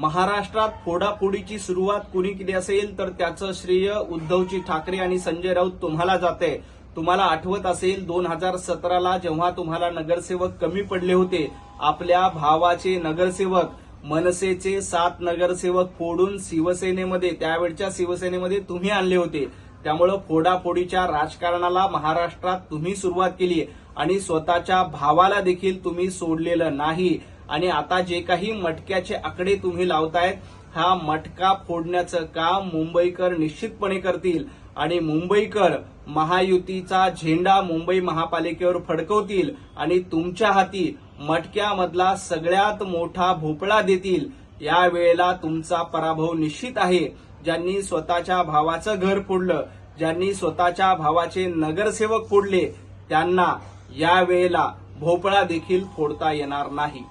महाराष्ट्रात फोडाफोडीची सुरुवात कुणी केली असेल तर त्याचं श्रेय उद्धवजी ठाकरे आणि संजय राऊत तुम्हाला जाते. तुम्हाला आठवत असेल दोन हजार सतराला जेव्हा तुम्हाला नगरसेवक कमी पडले होते आपल्या भावाचे नगरसेवक मनसेचे सात नगरसेवक फोडून शिवसेनेमध्ये त्यावेळच्या शिवसेनेमध्ये तुम्ही आणले होते. त्यामुळं फोडाफोडीच्या राजकारणाला महाराष्ट्रात तुम्ही सुरुवात केली आणि स्वतःच्या भावाला देखील तुम्ही सोडलेलं नाही. आणि आता जे काही मटक्याचे आकडे तुम्ही लावतायत हा मटका फोडण्याचं काम मुंबईकर निश्चितपणे करतील. आणि मुंबईकर महायुतीचा झेंडा मुंबई महापालिकेवर फडकवतील आणि तुमच्या हाती मटक्यामधला सगळ्यात मोठा भोपळा देतील. या वेळेला तुमचा पराभव निश्चित आहे. ज्यांनी स्वतःच्या भावाचं घर फोडलं ज्यांनी स्वतःच्या भावाचे नगरसेवक फोडले त्यांना या वेळेला भोपळा देखील फोडता येणार नाही.